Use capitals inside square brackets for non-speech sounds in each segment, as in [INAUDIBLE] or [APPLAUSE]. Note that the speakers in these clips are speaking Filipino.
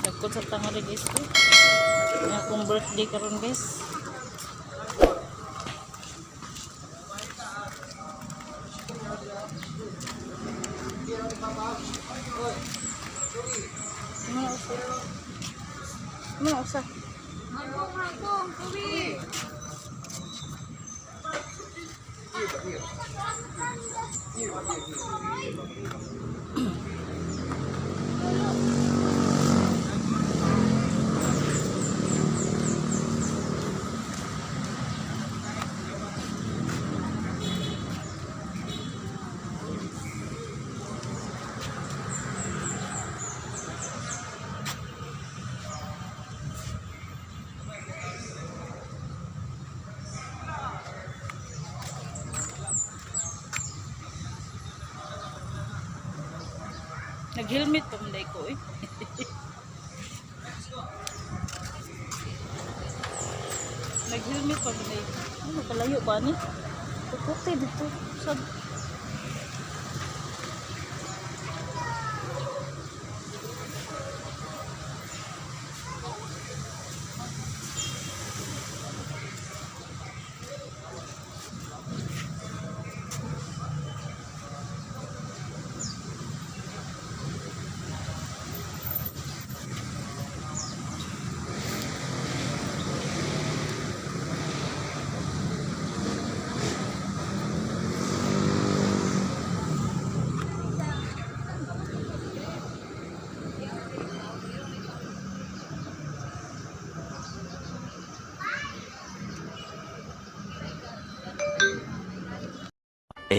Dagkot sa tangali guys ko. Nga akong birthday karon guys. Nag-helmet pa man ko eh. Nag-helmet pa man Ano kalayo ba ni? Puputi dito. Sa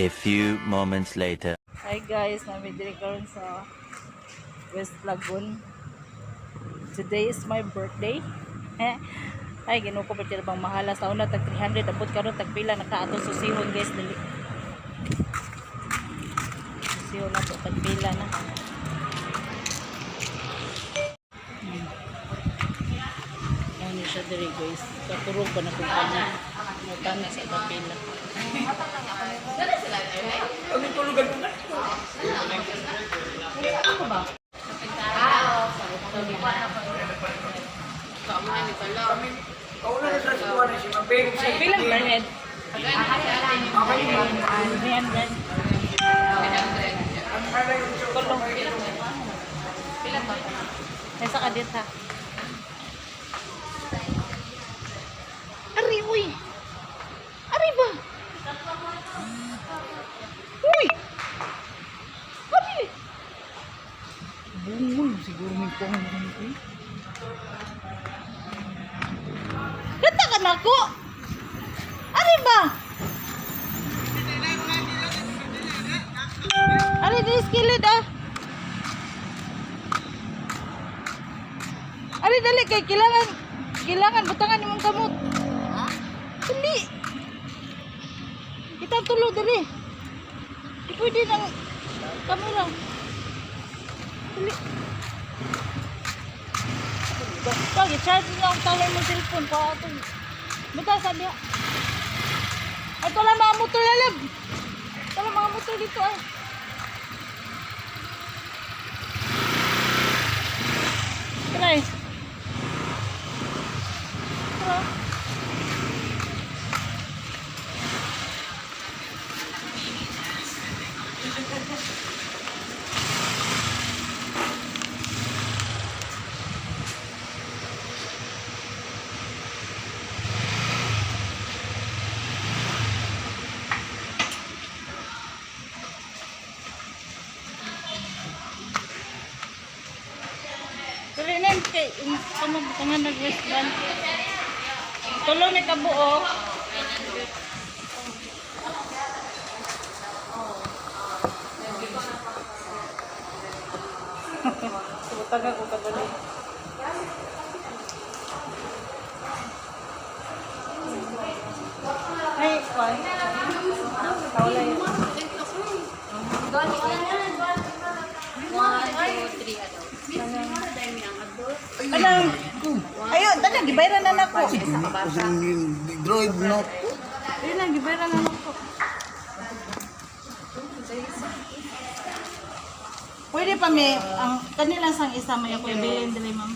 A few moments later. Hi guys, nami diri karon sa West Lagoon. Today is my birthday. [LAUGHS] Ay ginuo ko pa diri bang mahala sa una tag 300 abot karon tag pila nakaato susihon guys dili. Susihon na to tag pila na. Hmm. Ano siya diri guys. Katurog ba na kung kanya. Mutana sa kapila. Pilang per head? Ayan, yan. Kulong. Pilang ba? Nasa ka dit ha? Ari, dali kay kailangan kailangan butangan yung kamot. Dali! Kita tulo dali. Di pwede ng kamera. Dali. Basta, i-charge niya ang tawag mo cellphone pa ito. Buta sabi ha. Ito lang mga motor lalab. Ito lang mga motor dito ay. Try. Tara. Dili na kay kamag pangan nag western. Tulo ni kabuo. Subutang ako kadali. Ay, kwan. Kaulay. Alam, tanang gibayran na nako. Droid no. Ayun lang, gibayran na nako. Pwede pa may, ang kanila sang isa may ako ibilin dili ma'am.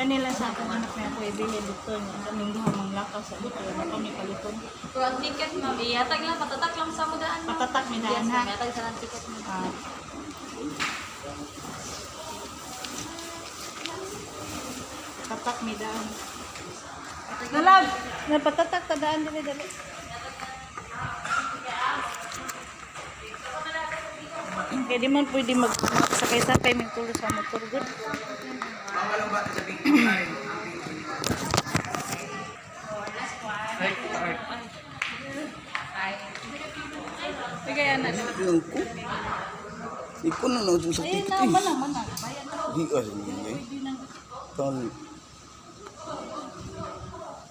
Kanila sa akong anak may ako ibilin dito niya. Kaming duha lakaw sa dito. Ano pa may kaliton. Kung ang ticket, ma'am, iyatag lang, patatak lang sa mudaan. ma'am. Patatak may daan ha. ma'am, iyatag sa lang ticket mo. Tatak may daan. Nalag! Napatatak ta daan dili dali. Kaya di man pwede mag sakay-sakay may tulo sa motor good. Sige, yan na. Ikaw na lang sa Ayun ticket na, eh. manang, manang. Bayan na. Di ka sa mga eh. Tal. Ba't yung ang dali ka naman? Ihan ko naman, iswat ka ma'am. Yan ka. Yan,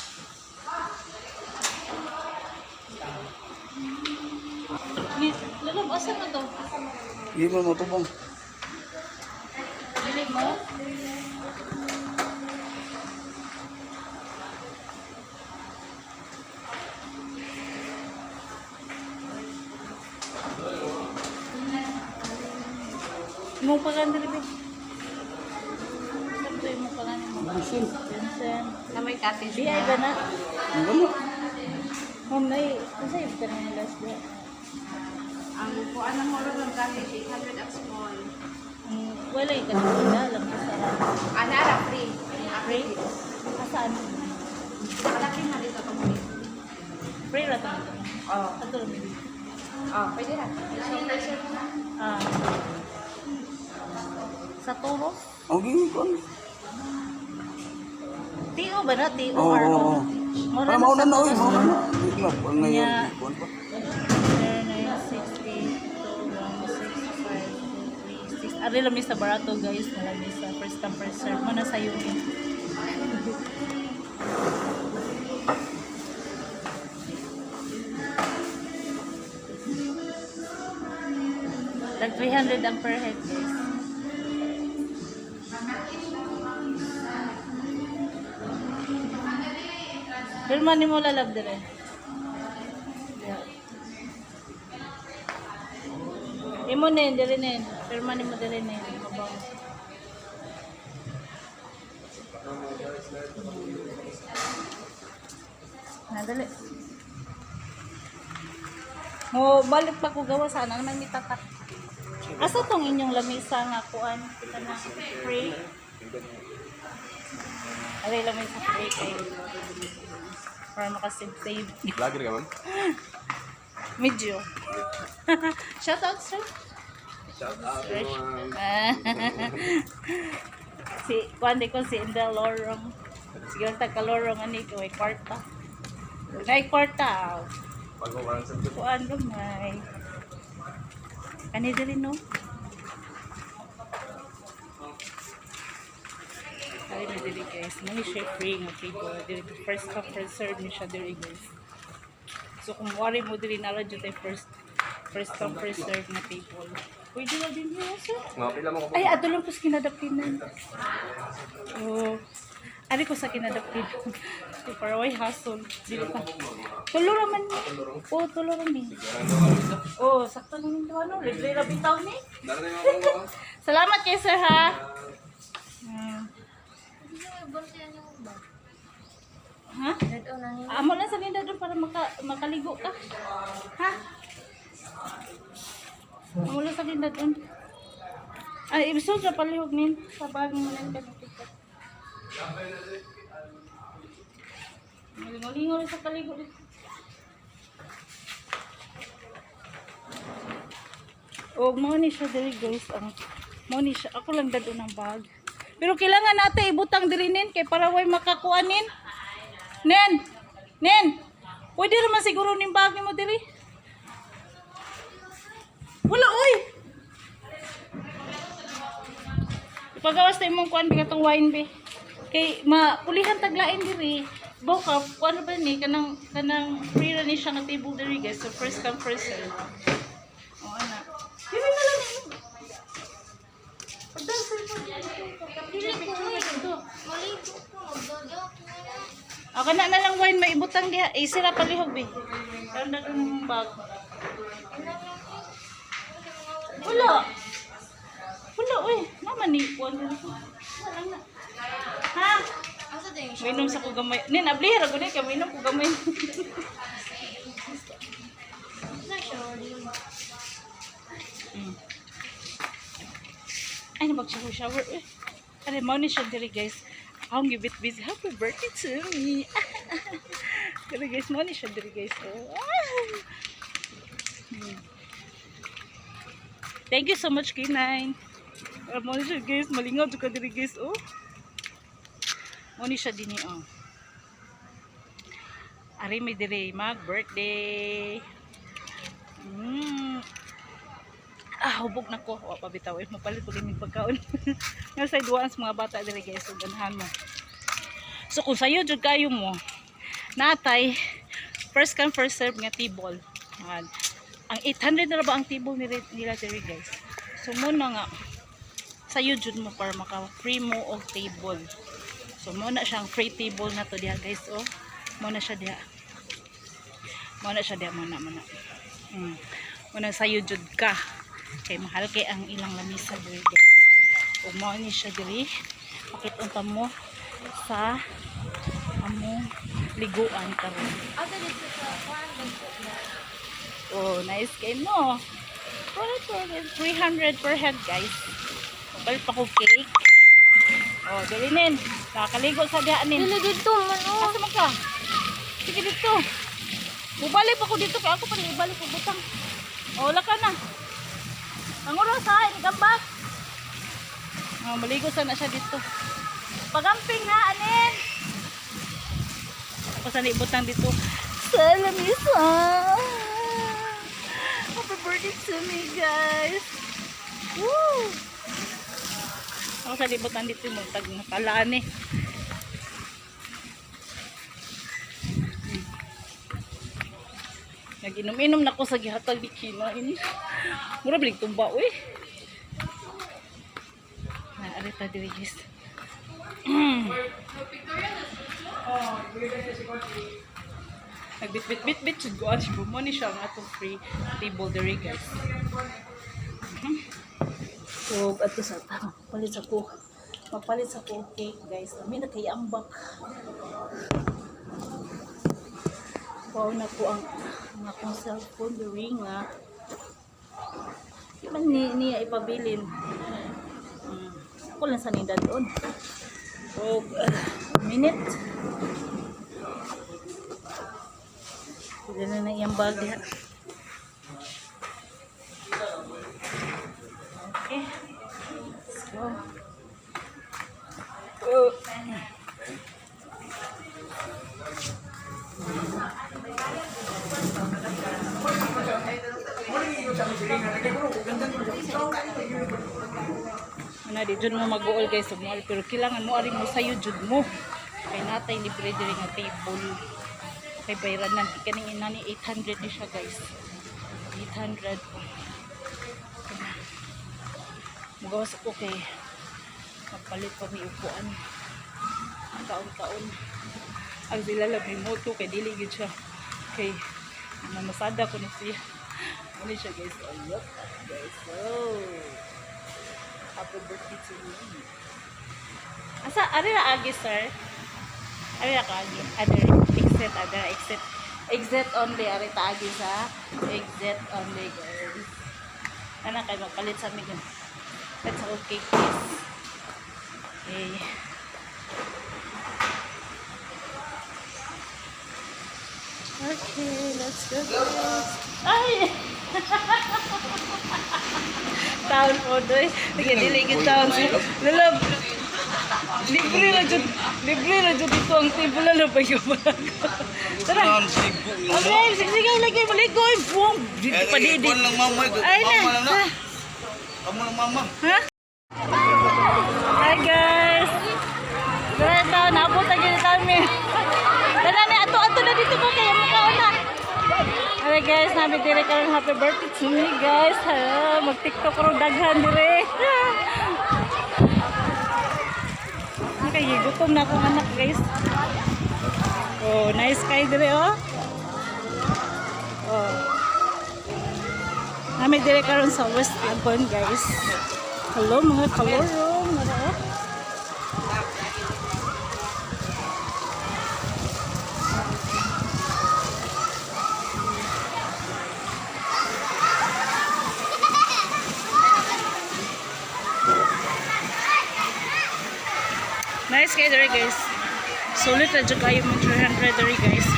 Lalab, asa na to? Di mo matubang. Dili mo? Mo pa kan dili ba? Sakto mo pa kan mo. Busin. Vincent. Na may cottage Di ay ba na? Ang gano. Mom nay, kasi ka na yung last day. Ang kuan ng moro ng cottage, 800 ang small. Ang wala yung kanina lang sa sarap. Ana, ara, free. Free? Asaan? Nakalaki na dito ito mo. Free ra to. Oh, Ato lang. oh, pwede na. Na. Ah. Sa Toros? Ang gini ko. Tio ba na? Tio Oo, or oo, ano? oo. Mura Para na sa na. Mauna na. Di na. Ari lang sa barato guys, malami sa first time first serve mo na sa yun. Tag 300 ang per head guys. Pirma ni mo lalab dire. Yeah. Imo na dili na yun. Pirma ni mo dili na yun. Mabaw. Nadali. Mo balik pa ko gawa sana naman may tatak. Asa tong inyong lamisa nga kuan kana free? Aray lamisa free kay para makasave save. Vlogger ka man? [LAUGHS] Medyo. [LAUGHS] Shout out sir. Shout out Fresh. [LAUGHS] si kuan di ko si Indel Lorong. Sige ta kalorong ani ko ay kwarta. Ay kwarta. aw. Pag mo parang sa Kuan gamay. Kani diri no? Ay, na diri guys. Mani siya free nga people. Diri first come first serve ni siya diri guys. So kung wari mo diri nala jud tay first first come first serve na people. Pwede na din yun sir. Mga pila mo ko Ay, ato lang po sa kinadapinan. Oh. Ari ko sa kinadapinan. [LAUGHS] So, para way hassle. Dili pa. Tulo raman ni. Oo, tulo raman. Oo, sakto na nito ano. Libre na bitaw ni. [LAUGHS] Salamat kay sir ha. Hmm. Ha? Amo lang sa linda doon para maka, makaligo ka. Linda doon. Ay, ibig sa palihog nin. Sa bagay mo lang ka ticket. Malingo rin sa kaligo dito. O, mo ni siya diri guys. Ang, mo ni siya. Ako lang dado ng bag. Pero kailangan natin ibutang diri nin kay para way makakuanin. Nen! Nen! Pwede naman siguro ning bag mo diri. Wala, oy! Ipagawas na imong kuan katong wine be. Kay mapulihan taglain diri. Baw ka, kung ano ba ni kanang kanang free ra ni siya nga table diri guys. So first come first serve. O ana. Dili na lang. Pagdang cellphone yan. Dili ko eh. Maligo ko. Magdodok na lang. O kana na lang wine may ibutang diha. Eh sira palihog be. Karon na kang bag. Wala. Wala oy. Diri ko. Na. Ha? Minom sa ko gamay. Nin ablihara ko ni kay minom ko gamay. Asa siya? Mm. Ay, nabag-shower shower. Eh. Ano, mau ni siya diri guys. Akong gibit busy. Happy birthday to me. [LAUGHS] Pero guys, mau ni siya diri guys. Hmm. Thank you so much, K9. Ni siya guys. Malingaw juga diri guys. Oh. Mau ni siya dini. Oh. Ari may diri mag-birthday. Mm. Ah, hubog na ko. Wa pa bitaw. Mapalit ko din yung pagkaon. [LAUGHS] Nga sa duwaan sa mga bata diri guys. So, ganahan mo. So, kung sayo jud kayo mo, natay, first come, first serve nga table. Ang 800 na ba ang table nila, nila diri guys. So, muna nga, sayo jud mo para maka-free mo og table. So, muna siyang free table na to diha guys. Oh, muna siya diha. Muna siya diha, muna, muna. Hmm. Muna sayo jud ka kay mahal kay ang ilang lamisa diri guys ug ni siya diri pakitunta mo sa among liguan karon na. oh nice kay mo for 300 per head guys Balit pa ko cake oh dili nin nakakaligo sa dianin Dili dito man oh. Asa man ka? Sige dito. Bubalik pa ko dito kaya ako pa rin ibalik ko butang. O, wala ka na. Ang oras ha, inigambak. Oh, maligo sana siya dito. Pagamping ha, anin. Ako sana ibutang dito. Salamisa. Happy birthday to me, guys. Woo! Ako sana ibutang dito yung tag nakalaan eh. Naginom-inom na ko sa gihatag di kinain. Mura balik tumba uy. Na arita diri guys. Nagbit-bit-bit-bit jud ko ani mo ni siya nga atong free table diri guys. Mhm. So, ato sa tama, palit sa ko. Mapalit sa ko cake guys. Kami na kay ambak. Wow na po ang ang akong cellphone diri nga. Di man ni niya ipabilin. Hmm. Ako lang sa nida doon. So, uh, minute. Sila na na iyang bag jud mo mag-uol guys ug mo pero kailangan mo ari mo sayo jud mo. Kay natay libre diri nga table. Kay bayran nan kaning inani 800 ni siya guys. 800. Mugawas ko kay magpalit pa may upuan. Kaon-kaon. Ang sila labi mo to kay dili gid siya. Kay namasada ko ni siya. [LAUGHS] Ano siya guys? Ayot guys. Oh. Happy birthday to me. Asa, ari na agi, sir? Ari na agi? Other, exit, other, exit. Exit only, ari ta agi sa exit only, guys. Ano kayo, magpalit sa amin yun. Let's okay, please. Okay. Okay, let's go, guys. Ay! [LAUGHS] Taon po doy. Sige, diligid taon. Lalab. Libre na dyan. Libre na dyan dito ang table. Lalab ay kumalag. Tara. Okay, sige, sige, lagay mo. Ligoy. Buwang. Dito pa didi. Ikaw lang mama. Ay Mama na. na. Kamu lang mama. Ha? Hi guys. Good mi. Dala ni ato ato na dito ba kayo mukha Alright guys, nabi dire karon happy birthday to me guys. Ha, mag TikTok ro daghan dire. [LAUGHS] Okay, gutom na akong anak guys. Oh, nice kay dire oh. Oh. Nami dire karon sa West Lagoon guys. Hello mga kalorong. Ano? Nice kayo dere guys. Sulit na dyan kayo mo 300 dere guys.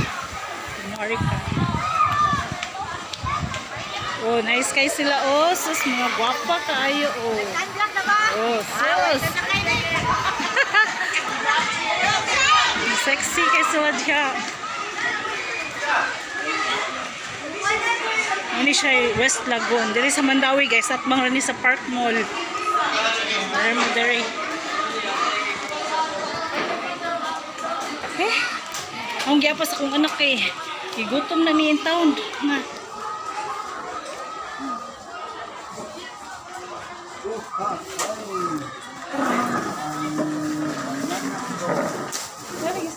Kunwari ka. Oh, nice kayo sila. Oh, sus, mga gwapa kayo. Oh, oh sus. [LAUGHS] Sexy kayo sila dyan. Ano siya West Lagoon. Diri sa Mandawi guys. At mga ni sa Park Mall. Dere mo dere. Ang giyapas akong anak eh. Igutom na ni in town. Nga.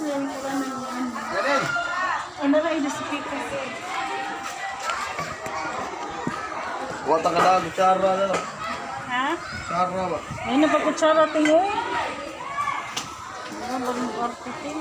Lang lang. Wata ka na, kutsara na lang. Ha? Kutsara ba? Ayun na pa kutsara tingoy. Ano ba yung artitin?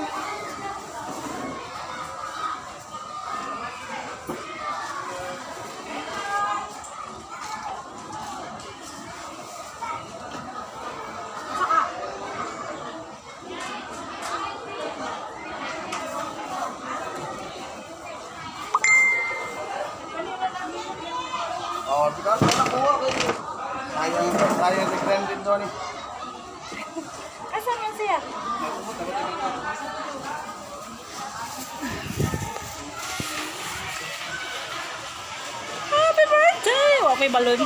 Na nakuha kayo. Sayang, sayang si din doon eh. Asan? Happy birthday! Wapay balon.